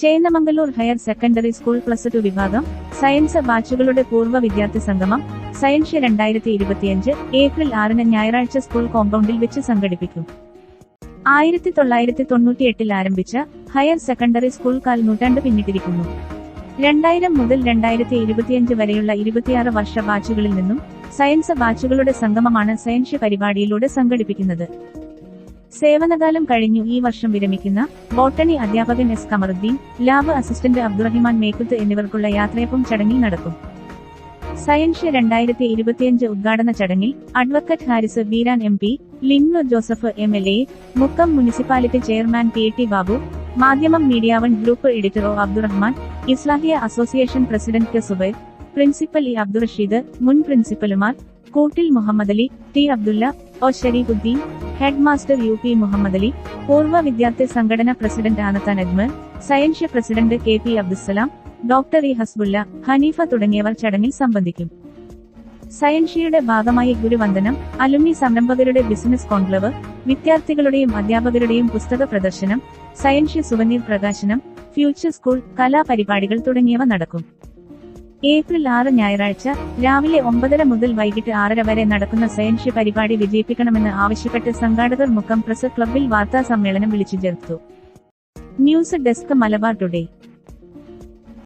Chennamangaloor higher secondary school plus two വിഭാഗം science ബാച്ചുകളുടെ പൂർവ വിദ്യാർത്ഥി സംഗമം സയൻസ് രണ്ടായിരത്തി ഇരുപത്തിയഞ്ച് ഏപ്രിൽ ആറിന് ഞായറാഴ്ച സ്കൂൾ കോമ്പൗണ്ടിൽ വെച്ച് സംഘടിപ്പിക്കും. ആയിരത്തി തൊള്ളായിരത്തി തൊണ്ണൂറ്റിയെട്ടിൽ ആരംഭിച്ച ഹയർ സെക്കൻഡറി സ്കൂൾ കാൽ നൂറ്റാണ്ട് പിന്നിട്ടിരിക്കുന്നു. രണ്ടായിരം മുതൽ രണ്ടായിരത്തി ഇരുപത്തിയഞ്ച് വരെയുള്ള ഇരുപത്തിയാറ് വർഷ ബാച്ചുകളിൽ നിന്നും സയൻസ് ബാച്ചുകളുടെ സംഗമമാണ് സയൻസ് പരിപാടിയിലൂടെ സംഘടിപ്പിക്കുന്നത്. സേവനകാലം കഴിഞ്ഞു ഈ വർഷം വിരമിക്കുന്ന ബോട്ടണി അധ്യാപകൻ S Kamaruddeen lab assistant Abdurahiman Mekkuth എന്നിവർക്കുള്ള യാത്രയപ്പും ചടങ്ങിൽ നടക്കും. സയൻസ് രണ്ടായിരത്തി ഇരുപത്തിയഞ്ച് ഉദ്ഘാടന ചടങ്ങിൽ advocate Haris Beeran M P Linnu Joseph M L A Mukkam municipality chairman P T Babu Madhyamam MediaOne group editor O Abdurahman Islahiya association president K Subair principal E Abdurasheed മുൻ പ്രിൻസിപ്പലുമാർ Koottil Muhammad Ali T Abdulla O Shareefuddeen head master U P Muhammad Ali പൂർവ വിദ്യാർത്ഥി സംഘടന president Anathan Ajmal Scientia president K P Abdussalam doctor E Hasbulla Haneefa തുടങ്ങിയവർ ചടങ്ങിൽ സംബന്ധിക്കും. സയൻഷ്യയുടെ ഭാഗമായി ഗുരുവന്ദനം alumni സംരംഭകരുടെ business കോൺക്ലവ് വിദ്യാർത്ഥികളുടെയും അധ്യാപകരുടെയും പുസ്തക പ്രദർശനം സയൻഷ്യ സുവനീർ പ്രകാശനം ഫ്യൂച്ചർ സ്കൂൾ കലാപരിപാടികൾ തുടങ്ങിയവ നടക്കും. ഏപ്രിൽ ആറ് ഞായറാഴ്ച രാവിലെ ഒമ്പതര മുതൽ വൈകിട്ട് ആറര വരെ നടക്കുന്ന സയൻഷ്യ പരിപാടി വിജയിപ്പിക്കണമെന്ന് ആവശ്യപ്പെട്ട് സംഘാടകർ മുഖം പ്രസ് ക്ലബിൽ വാർത്താ സമ്മേളനം വിളിച്ചു ചേർത്തു. News desk Malabar today.